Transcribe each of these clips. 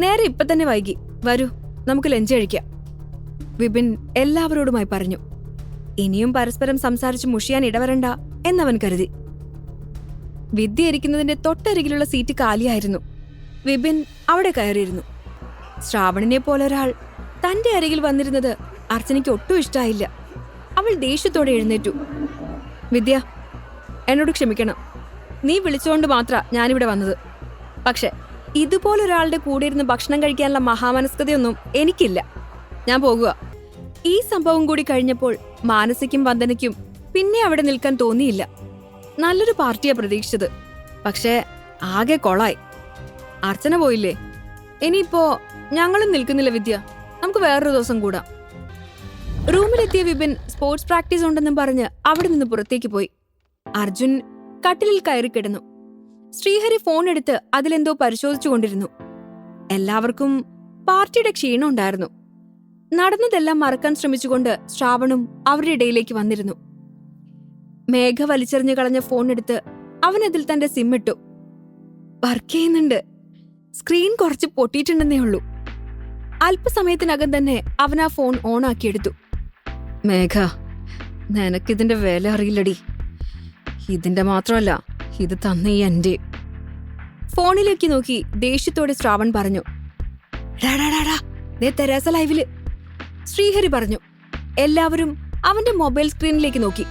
നേരെ ഇപ്പൊ തന്നെ വൈകി. വരൂ നമുക്ക് ലഞ്ച് കഴിക്കാം. വിപിൻ എല്ലാവരോടുമായി പറഞ്ഞു. ഇനിയും പരസ്പരം സംസാരിച്ച് മുഷിയാൻ ഇടവരണ്ട എന്നവൻ കരുതി. വിദ്യ ഇരിക്കുന്നതിന്റെ തൊട്ടരികിലുള്ള സീറ്റ് കാലിയായിരുന്നു. വിപിൻ അവിടെ കയറിയിരുന്നു. ശ്രാവണിനെ പോലെ ഒരാൾ തന്റെ അരികിൽ വന്നിരുന്നത് അർച്ചനയ്ക്ക് ഒട്ടും ഇഷ്ടായില്ല. അവൾ ദേഷ്യത്തോടെ എഴുന്നേറ്റു. വിദ്യ എന്നോട് ക്ഷമിക്കണം. നീ വിളിച്ചുകൊണ്ട് മാത്ര ഞാനിവിടെ വന്നത്. പക്ഷെ ഇതുപോലൊരാളുടെ കൂടെ ഇരുന്ന് ഭക്ഷണം കഴിക്കാനുള്ള മഹാമനസ്കതയൊന്നും എനിക്കില്ല. ഞാൻ പോകുക. ഈ സംഭവം കൂടി കഴിഞ്ഞപ്പോൾ മാനസിക്കും വന്ദനയ്ക്കും പിന്നെ അവിടെ നിൽക്കാൻ തോന്നിയില്ല. നല്ലൊരു പാർട്ടിയാ പ്രതീക്ഷിച്ചത്. പക്ഷേ ആകെ കൊളായി. അർച്ചന പോയില്ലേ? ഇനിയിപ്പോ ഞങ്ങളും നിൽക്കുന്നില്ല വിദ്യ. നമുക്ക് വേറൊരു ദിവസം കൂടാം. റൂമിലെത്തിയ വിപിൻ സ്പോർട്സ് പ്രാക്ടീസ് ഉണ്ടെന്നും പറഞ്ഞ് അവിടെ നിന്ന് പുറത്തേക്ക് പോയി. അർജുൻ കട്ടിലിൽ കയറി കിടന്നു. ശ്രീഹരി ഫോൺ എടുത്ത് അതിലെന്തോ പരിശോധിച്ചുകൊണ്ടിരുന്നു എല്ലാവർക്കും പാർട്ടിയുടെ ക്ഷീണം ഉണ്ടായിരുന്നു. നടന്നതെല്ലാം മറക്കാൻ ശ്രമിച്ചുകൊണ്ട് ശ്രാവണും അവരുടെ ഇടയിലേക്ക് വന്നിരുന്നു. മേഘ വലിച്ചെറിഞ്ഞു കളഞ്ഞ ഫോൺ എടുത്ത് അവനതിൽ തന്റെ സിം ഇട്ടു. വർക്ക് ചെയ്യുന്നുണ്ട്. സ്ക്രീൻ കുറച്ച് പൊട്ടിയിട്ടുണ്ടെന്നേ ഉള്ളൂ. അല്പസമയത്തിനകം തന്നെ അവൻ ആ ഫോൺ ഓൺ ആക്കിയെടുത്തു. മേഘ നിനക്കിതിന്റെ വില അറിയില്ലടി. ഇതിന്റെ മാത്രമല്ല ഇത് തന്നേ എന്റെ. ഫോണിലേക്ക് നോക്കി ദേഷ്യത്തോടെ ശ്രാവൺ പറഞ്ഞു "ഡാ, ഡാ, ഡാ, ഡാ, ദേ തെരേസ ലൈവിൽ. ശ്രീഹരി പറഞ്ഞു എല്ലാവരും അവന്റെ മൊബൈൽ സ്ക്രീനിലേക്ക് നോക്കി.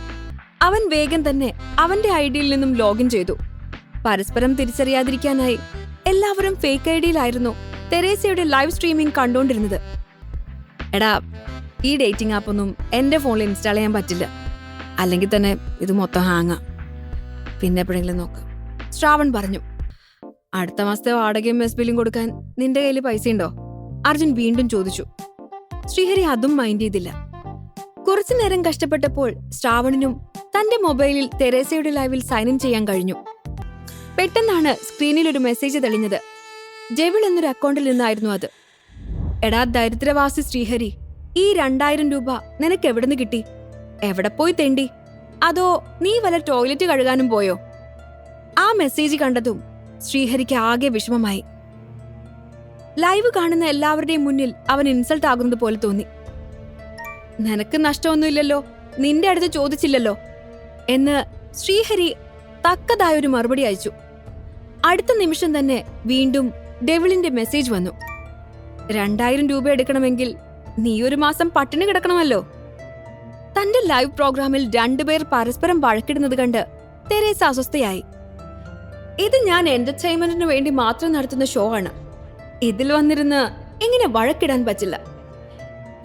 അവൻ വേഗം തന്നെ അവന്റെ ഐഡിയിൽ നിന്നും ലോഗിൻ ചെയ്തു. പരസ്പരം തിരിച്ചറിയാതിരിക്കാനായി എല്ലാവരും ഫേക്ക് ഐഡിയിലായിരുന്നു തെരേസയുടെ ലൈവ് സ്ട്രീമിംഗ് കണ്ടോണ്ടിരുന്നത്. എടാ ഈ ഡേറ്റിംഗ് ആപ്പൊന്നും എന്റെ ഫോണിൽ ഇൻസ്റ്റാൾ ചെയ്യാൻ പറ്റില്ല. അല്ലെങ്കിൽ തന്നെ ഇത് മൊത്തം ഹാങ്ങാ. പിന്നെ എപ്പോഴെങ്കിലും നോക്കാം. ശ്രാവൺ പറഞ്ഞു അടുത്ത മാസത്തെ വാടകയും മെസ് ബില്ലും കൊടുക്കാൻ നിന്റെ കയ്യിൽ പൈസ ഉണ്ടോ അർജുൻ വീണ്ടും ചോദിച്ചു. ശ്രീഹരി അതും മൈൻഡ് ചെയ്തില്ല. കുറച്ചു നേരം കഷ്ടപ്പെട്ടപ്പോൾ ശ്രാവണിനും തന്റെ മൊബൈലിൽ തെരേസയുടെ ലൈവിൽ സൈൻ ഇൻ ചെയ്യാൻ കഴിഞ്ഞു. പെട്ടെന്നാണ് സ്ക്രീനിൽ ഒരു മെസ്സേജ് തെളിഞ്ഞത്. ജെവിൾ എന്നൊരു അക്കൗണ്ടിൽ നിന്നായിരുന്നു അത്. എടാ ദരിദ്രവാസി ശ്രീഹരി ഈ രണ്ടായിരം രൂപ നിനക്ക് എവിടെ നിന്ന് കിട്ടി? എവിടെ പോയി തെണ്ടി? അതോ നീ വല്ല ടോയ്ലറ്റ് കഴുകാനും പോയോ? ആ മെസ്സേജ് കണ്ടതും ശ്രീഹരിക്ക് ആകെ വിഷമമായി. ലൈവ് കാണുന്ന എല്ലാവരുടെയും മുന്നിൽ അവൻ ഇൻസൾട്ട് ആകുന്നത് പോലെ തോന്നി. നിനക്ക് നഷ്ടമൊന്നുമില്ലല്ലോ നിന്റെ അടുത്ത് ചോദിച്ചില്ലല്ലോ എന്ന് ശ്രീഹരി തക്കതായൊരു മറുപടി അയച്ചു. അടുത്ത നിമിഷം തന്നെ വീണ്ടും ഡെവിളിന്റെ മെസ്സേജ് വന്നു. രണ്ടായിരം രൂപ എടുക്കണമെങ്കിൽ നീ ഒരു മാസം പട്ടിണി കിടക്കണമല്ലോ. തന്റെ ലൈവ് പ്രോഗ്രാമിൽ രണ്ടുപേർ പരസ്പരം വഴക്കിടുന്നത് കണ്ട് തെരേസ അസ്വസ്ഥയായി. ഇത് ഞാൻ എന്റർടൈൻമെന്റിന് വേണ്ടി മാത്രം നടത്തുന്ന ഷോ ആണ്. ഇതിൽ വന്നിരുന്ന് ഇങ്ങനെ വഴക്കിടാൻ പറ്റില്ല.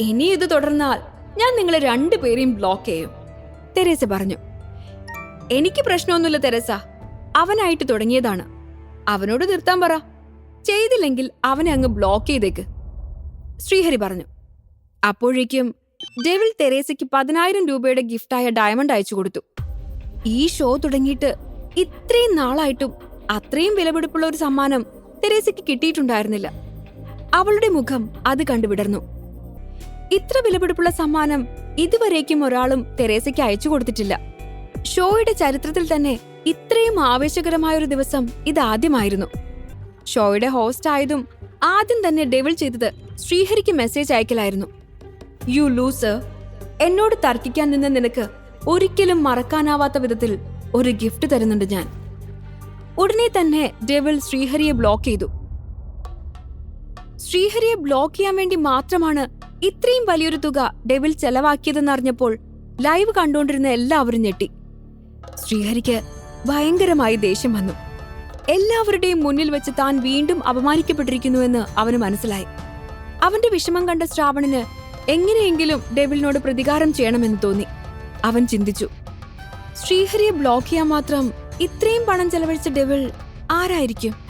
ഇനി ഇത് തുടർന്നാൽ ഞാൻ നിങ്ങളെ രണ്ടുപേരെയും ബ്ലോക്ക് ചെയ്യും തെരേസ പറഞ്ഞു. എനിക്ക് പ്രശ്നമൊന്നുമില്ല തെരേസ. അവനായിട്ട് തുടങ്ങിയതാണ്. അവനോട് നിർത്താൻ പറ. ചെയ്തില്ലെങ്കിൽ അവനെ അങ്ങ് ബ്ലോക്ക് ചെയ്തേക്ക് ശ്രീഹരി പറഞ്ഞു. അപ്പോഴേക്കും ഡെവിൾ തെരേസയ്ക്ക് പതിനായിരം രൂപയുടെ ഗിഫ്റ്റായ ഡയമണ്ട് അയച്ചു കൊടുത്തു. ഈ ഷോ തുടങ്ങിയിട്ട് ഇത്രയും നാളായിട്ടും അത്രയും വിലപിടിപ്പുള്ള ഒരു സമ്മാനം തെരേസയ്ക്ക് കിട്ടിയിട്ടുണ്ടായിരുന്നില്ല. അവളുടെ മുഖം അത് കണ്ടുവിടർന്നു. ഇത്ര വിലപിടിപ്പുള്ള സമ്മാനം ഇതുവരേക്കും ഒരാളും തെരേസയ്ക്ക് അയച്ചു കൊടുത്തിട്ടില്ല. ഷോയുടെ ചരിത്രത്തിൽ തന്നെ ഇത്രയും ആവേശകരമായ ഒരു ദിവസം ഇതാദ്യമായിരുന്നു. ഷോയുടെ ഹോസ്റ്റ് ആയതും ആദ്യം തന്നെ ഡെവിൾ ചെയ്തത് ശ്രീഹരിക്ക് മെസ്സേജ് അയക്കലായിരുന്നു. യു ലൂസർ എന്നോട് തർക്കിക്കാൻ നിന്ന് നിനക്ക് ഒരിക്കലും മറക്കാനാവാത്ത വിധത്തിൽ ഒരു ഗിഫ്റ്റ് തരുന്നുണ്ട് ഞാൻ. ഉടനെ തന്നെ ഡെവിൾ ശ്രീഹരിയെ ബ്ലോക്ക് ചെയ്തു. ശ്രീഹരിയെ ബ്ലോക്ക് ചെയ്യാൻ വേണ്ടി മാത്രമാണ് ഇത്രയും വലിയൊരു തുക ഡെവിൾ ചെലവാക്കിയതെന്നറിഞ്ഞപ്പോൾ ലൈവ് കണ്ടുകൊണ്ടിരുന്ന എല്ലാവരും ഞെട്ടി. ശ്രീഹരിക്ക് ഭയങ്കരമായി ദേഷ്യം വന്നു. എല്ലാവരുടെയും മുന്നിൽ വെച്ച് താൻ വീണ്ടും അപമാനിക്കപ്പെട്ടിരിക്കുന്നുവെന്ന് അവന് മനസ്സിലായി. അവന്റെ വിഷമം കണ്ട ശ്രാവണിന് എങ്ങനെയെങ്കിലും ഡെവിളിനോട് പ്രതികാരം ചെയ്യണമെന്ന് തോന്നി. അവൻ ചിന്തിച്ചു. ശ്രീഹരിയെ ബ്ലോക്ക് ചെയ്യാൻ മാത്രം ഇത്രയും പണം ചെലവഴിച്ച ഡെവിൾ ആരായിരിക്കും?